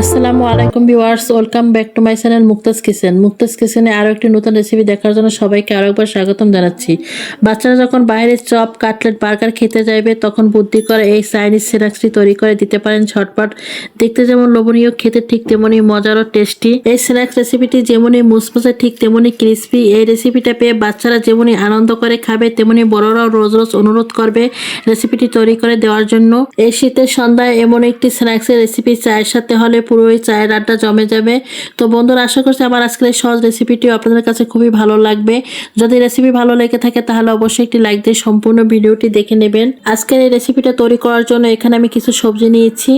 আসসালামু আলাইকুম viewers, welcome back to my channel Muktaz Kitchen. Muktaz কিচেনে আরও একটি নতুন রেসিপি দেখার জন্য সবাইকে আরও একবার স্বাগতম জানাচ্ছি। বাচ্চারা যখন বাইরে চপ, কাটলেট, বার্গার খেতে যাইবে, তখন বুদ্ধি করে এই চাইনিজ স্ন্যাক্সটি তৈরি করে দিতে পারেন ঝটপট। দেখতে যেমন লোভনীয়, খেতে ঠিক তেমনই মজার ও টেস্টি এই স্ন্যাক্স রেসিপিটি যেমনই মুসমুসে ঠিক তেমনই ক্রিস্পি এই রেসিপিটা পেয়ে বাচ্চারা যেমনই আনন্দ করে খাবে তেমনি বড়রাও রোজ রোজ অনুরোধ করবে রেসিপিটি তৈরি করে দেওয়ার জন্য। এই শীতের সন্ধ্যায় এমন একটি স্ন্যাক্সের রেসিপি চায়ের সাথে হলে পুরোই চায়ের আড্ডা জমে যাবে। তো বন্ধুরা, আশা করছি আমার আজকের এই সহজ রেসিপিটিও আপনাদের কাছে খুবই ভালো লাগবে। যদি রেসিপি ভালো লেগে থাকে, তাহলে অবশ্যই একটি লাইক দিয়ে সম্পূর্ণ ভিডিওটি দেখে নেবেন। আজকের এই রেসিপিটা তৈরি করার জন্য এখানে আমি কিছু সবজি নিয়েছি।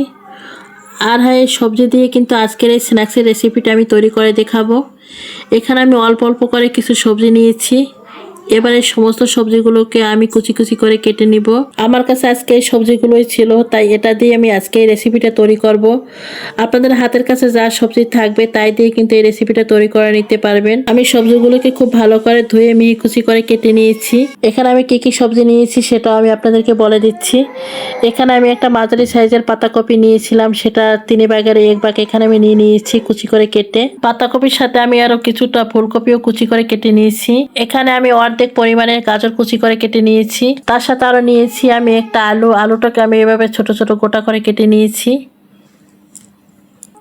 আর হ্যাঁ এই সবজি দিয়ে কিন্তু আজকের এই স্ন্যাক্সের রেসিপিটা আমি তৈরি করে দেখাবো। এখানে আমি অল্প অল্প করে কিছু সবজি নিয়েছি। এবারে সমস্ত সবজিগুলোকে আমি কুচি কুচি করে কেটে নিব। আমার কাছে আজকে এই সবজিগুলোই ছিল, তাই এটা দিয়ে আমি আজকে এই রেসিপিটা তৈরি করব। আপনাদের হাতের কাছে যা সবজি থাকবে তাই দিয়ে কিন্তু এই রেসিপিটা তৈরি করে নিতে পারবেন। আমি সবজিগুলোকে খুব ভালো করে ধুয়ে, মিহি কুচি করে কেটে নিয়েছি। এখানে আমি কি কি সবজি নিয়েছি সেটাও আমি আপনাদেরকে বলে দিচ্ছি। এখানে আমি একটা মাঝারি সাইজের পাতাকপি নিয়েছিলাম, সেটা তিনে বাগের এক বাগ এখানে আমি নিয়ে নিয়েছি কুচি করে কেটে। পাতাকপির সাথে আমি আরও কিছুটা ফুলকপিও কুচি করে কেটে নিয়েছি। এখানে আমি অর্ধেক পরিমাণের গাজর কুচি করে কেটে নিয়েছি। তার সাথে আরও নিয়েছি আমি একটা আলু। আলুটাকে আমি এভাবে ছোট ছোট গোটা করে কেটে নিয়েছি।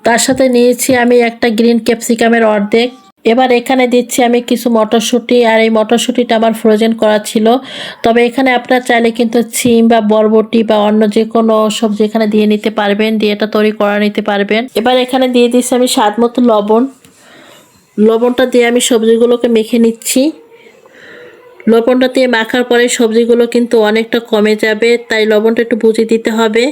তার সাথে নিয়েছি আমি একটা গ্রিন ক্যাপসিকামের অর্ধেক। এবার এখানে দিচ্ছি আমি কিছু মটরশুঁটি। আর এই মটরশুঁটিটা আমার ফ্রোজেন করা ছিল। তবে এখানে আপনার চাইলে কিন্তু সিম বা বরবটি বা অন্য যে কোনো সবজি এখানে দিয়ে নিতে পারবেন, দিয়ে এটা তৈরি করা নিতে পারবেন। এবার এখানে দিয়ে দিচ্ছি আমি স্বাদ মতো লবণ। লবণটা দিয়ে আমি সবজিগুলোকে মেখে নিচ্ছি। লবণটা দিয়ে মাখার পরে সবজিগুলো কিন্তু অনেকটা কমে যাবে, তাই লবণটা একটু বুঝে দিতে হবে।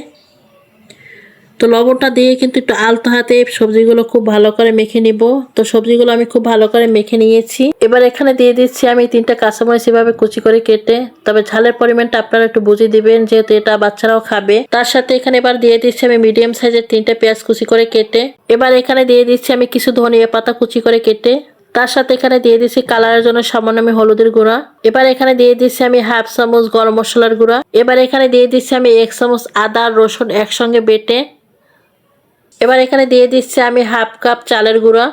তো লবণটা দিয়ে কিন্তু একটু আলতো হাতে সবজিগুলো খুব ভালো করে মেখে নিব। তো সবজিগুলো আমি খুব ভালো করে মেখে নিয়েছি। এবার এখানে দিয়ে দিচ্ছি আমি তিনটা কাঁচামরিচ এভাবে কুচি করে কেটে, তবে ঝালের পরিমাণটা আপনারা একটু বুঝিয়ে দিবেন, যেহেতু এটা বাচ্চারাও খাবে। তার সাথে এখানে এবার দিয়ে দিচ্ছি আমি মিডিয়াম সাইজের তিনটা পেঁয়াজ কুচি করে কেটে। এবার এখানে দিয়ে দিচ্ছি আমি কিছু ধনিয়া পাতা কুচি করে কেটে। তার সাথে এখানে দিয়ে দিচ্ছি কালারের জন্য সামান্য আমি হলুদের গুঁড়া। এবার এখানে দিয়ে দিচ্ছি আমি হাফ চামচ গরম মশলার গুঁড়া। এবার এখানে দিয়ে দিচ্ছি আমি এক চামচ আদা রসুন একসঙ্গে বেটে। এবার এখানে দিয়ে দিচ্ছি আমি হাফ কাপ চালের গুঁড়া।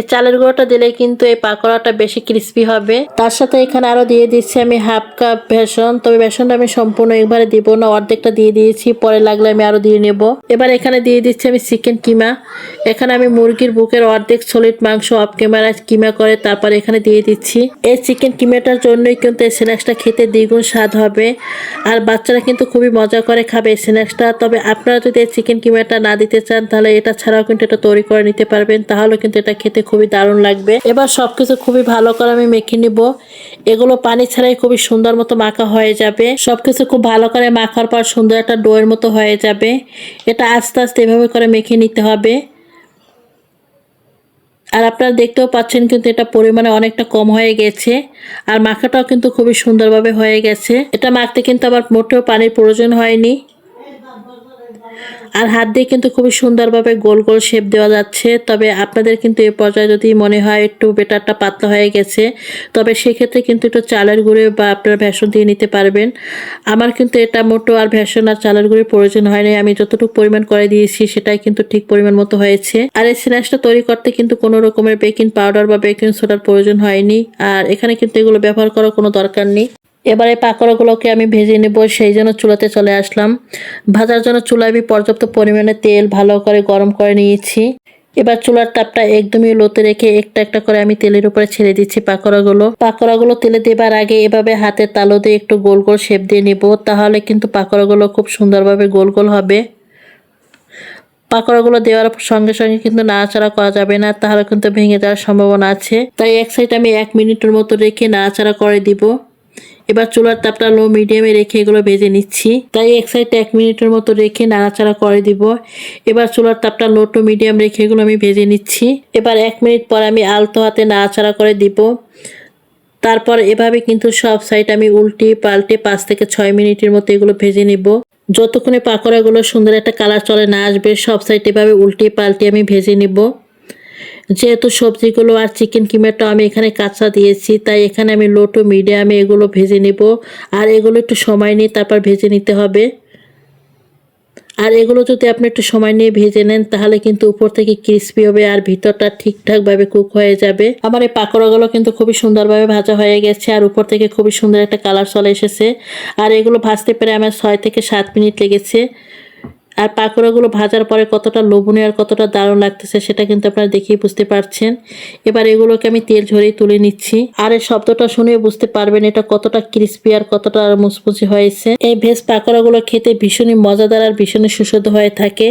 এই চালের গুঁড়োটা দিলে কিন্তু এই পাকোড়াটা বেশি ক্রিস্পি হবে। তার সাথে এখানে আরও দিয়ে দিচ্ছি আমি হাফ কাপ বেসন। তবে বেসনটা আমি সম্পূর্ণ একবারে দিব না, অর্ধেকটা দিয়ে দিয়েছি, পরে লাগলে আমি আরও দিয়ে নেব। এবার এখানে দিয়ে দিচ্ছি আমি চিকেন কিমা। এখানে আমি মুরগির বুকের অর্ধেক সলিড মাংস অফ ক্যামেরা কিমা করে তারপর এখানে দিয়ে দিচ্ছি। এই চিকেন কিমাটার জন্যই কিন্তু এই স্ন্যাক্সটা খেতে দ্বিগুণ স্বাদ হবে। আর বাচ্চারা কিন্তু খুবই মজা করে খাবে এই স্ন্যাক্সটা তবে আপনারা যদি এই চিকেন কিমাটা না দিতে চান, তাহলে এটা ছাড়াও কিন্তু এটা তৈরি করে নিতে পারবেন। তাহলে কিন্তু এটা খেতে খুবই দারুণ লাগবে। এবার সবকিছু খুবই ভালো করে আমি মেখে নিব। এগুলো পানি ছাড়াই খুবই সুন্দর মতো মাখা হয়ে যাবে। সবকিছু খুব ভালো করে মাখার পর সুন্দর একটা ডোয়ের মতো হয়ে যাবে। এটা আস্তে আস্তে এভাবে করে মেখে নিতে হবে। আর আপনারা দেখতেও পাচ্ছেন কিন্তু এটা পরিমাণে অনেকটা কম হয়ে গেছে। আর মাখাটাও কিন্তু খুবই সুন্দরভাবে হয়ে গেছে। এটা মাখতে কিন্তু আবার মোটেও পানির প্রয়োজন হয়নি। আর হাত দিয়ে কিন্তু খুবই সুন্দরভাবে গোল গোল শেপ দেওয়া যাচ্ছে। তবে আপনাদের কিন্তু এ পর্যায়ে যদি মনে হয় একটু বেটারটা পাতলা হয়ে গেছে, তবে সেক্ষেত্রে কিন্তু একটু চালের গুঁড়ে বা আপনারা ভেষণ দিয়ে নিতে পারবেন। আমার কিন্তু এটা মোটো আর ভেষণ আর চালের গুঁড়ির প্রয়োজন হয়নি। আমি যতটুকু পরিমাণ করে দিয়েছি সেটাই কিন্তু ঠিক পরিমাণ মতো হয়েছে। আর এই স্ন্যাক্সটা তৈরি করতে কিন্তু কোনো রকমের বেকিং পাউডার বা বেকিং সোডার প্রয়োজন হয়নি। আর এখানে কিন্তু এগুলো ব্যবহার করার কোনো দরকার নেই। এবারে পাকোড়াগুলোকে আমি ভেজে নেব, সেই জন্য চুলাতে চলে আসলাম। ভাজার জন্য চুলায় আমি পর্যাপ্ত পরিমাণে তেল ভালো করে গরম করে নিয়েছি। এবার চুলার তাপটা একদমই লোতে রেখে একটা একটা করে আমি তেলের উপরে ছেড়ে দিচ্ছি পাকোড়াগুলো। পাকোড়াগুলো তেলে দেবার আগে এভাবে হাতের তালো দিয়ে একটু গোল গোল শেপ দিয়ে নেব, তাহলে কিন্তু পাকোড়াগুলো খুব সুন্দরভাবে গোল গোল হবে। পাকোড়াগুলো দেওয়ার সঙ্গে সঙ্গে কিন্তু নাড়াচাড়া করা যাবে না, তাহলে কিন্তু ভেঙে যাওয়ার সম্ভাবনা আছে। তাই এক সাইড আমি এক মিনিটের মতো রেখে নাড়াচাড়া করে দিব। এবার চুলার তাপটা লো মিডিয়ামে রেখে এগুলো ভেজে নিচ্ছি। তাই এক সাইডটা এক মিনিটের মতো রেখে নাড়াচাড়া করে দিব। এবার চুলার তাপটা লো টু মিডিয়াম রেখে এগুলো আমি ভেজে নিচ্ছি। এবার এক মিনিট পর আমি আলতো হাতে নাড়াচাড়া করে দিব। তারপর এভাবে কিন্তু সব সাইড আমি উল্টে পাল্টে পাঁচ থেকে ছয় মিনিটের মতো এগুলো ভেজে নিব। যতক্ষণে পাকোড়াগুলো সুন্দর একটা কালার চলে না আসবে, সব সাইড এভাবে উল্টে পাল্টে আমি ভেজে নিব। যেহেতু সবজিগুলো আর চিকেন কিমাটা আমি এখানে কাঁচা দিয়েছি, তাই এখানে আমি লো টু মিডিয়ামে এগুলো ভেজে নেব। আর এগুলো একটু সময় নিয়ে তারপর ভেজে নিতে হবে। আর এগুলো যদি আপনি একটু সময় নিয়ে ভেজে নেন, তাহলে কিন্তু উপর থেকে ক্রিস্পি হবে আর ভিতরটা ঠিকঠাকভাবে কুক হয়ে যাবে। আমার এই পাকোড়াগুলো কিন্তু খুবই সুন্দরভাবে ভাজা হয়ে গেছে আর উপর থেকে খুবই সুন্দর একটা কালার চলে এসেছে। আর এগুলো ভাজতে পেরে আমার ছয় থেকে সাত মিনিট লেগেছে। আর পাকোড়াগুলো ভাজার পরে কতটা লোভনীয় আর কতটা দারুণ লাগতেছে সেটা কিন্তু আপনারা দেখেই বুঝতে পারছেন। এবার এগুলোকে আমি তেল ঝরিয়ে তুলে নিচ্ছি। আর এই শব্দটা শুনে বুঝতে পারবেন এটা কতটা ক্রিস্পি আর কতটা মুচমুচি হয়েছে। এই ভেজ পাকোড়াগুলো খেতে ভীষণই মজাদার আর ভীষণই সুস্বাদু হয়ে থাকে।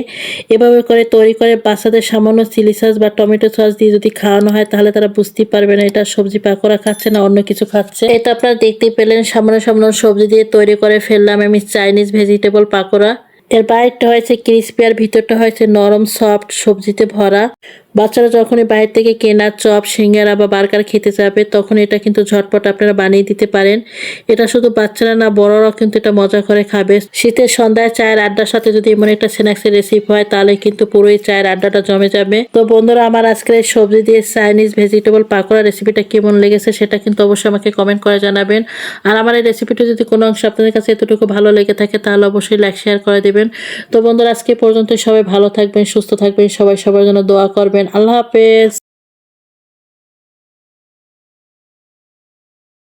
এভাবে করে তৈরি করে বাচ্চাদের সামান্য চিলি সস বা টমেটো সস দিয়ে যদি খাওয়ানো হয় তাহলে তারা বুঝতেই পারবে না এটা সবজি পাকোড়া খাচ্ছে না অন্য কিছু খাচ্ছে। এটা আপনারা দেখতেই পেলেন সামান্য সামান্য সবজি দিয়ে তৈরি করে ফেললাম আমি চাইনিজ ভেজিটেবল পাকোড়া। এর বাইরটা হয়েছে ক্রিস্পি আর ভিতরটা হয়েছে নরম সফট সবজিতে ভরা। বাচ্চারা যখনই বাইরে থেকে কেনা চপ, সিঙ্গারা বা বার্গার খেতে যাবে, তখন এটা কিন্তু ঝটপট আপনারা বানিয়ে দিতে পারেন। এটা শুধু বাচ্চারা না, বড়রাও কিন্তু এটা মজা করে খাবে। শীতের সন্ধ্যায় চায়ের আড্ডার সাথে যদি এমন একটা স্ন্যাক্সের রেসিপি হয়, তাহলে কিন্তু পুরোই চায়ের আড্ডাটা জমে যাবে। তো বন্ধুরা, আমার আজকের সবজি দিয়ে চাইনিজ ভেজিটেবল পাকোড়া রেসিপিটা কেমন লেগেছে, সেটা কিন্তু অবশ্যই আমাকে কমেন্ট করে জানাবেন। আর আমার এই রেসিপিটা যদি কোনো অংশ আপনাদের কাছে এতটুকু ভালো লেগে থাকে, তাহলে অবশ্যই লাইক শেয়ার করে দেবেন। তো বন্ধুরা, আজকে পর্যন্ত সবাই ভালো থাকবেন, সুস্থ থাকবেন, সবাই সবার জন্য দোয়া করবেন। আল্লাহ হাফেজ।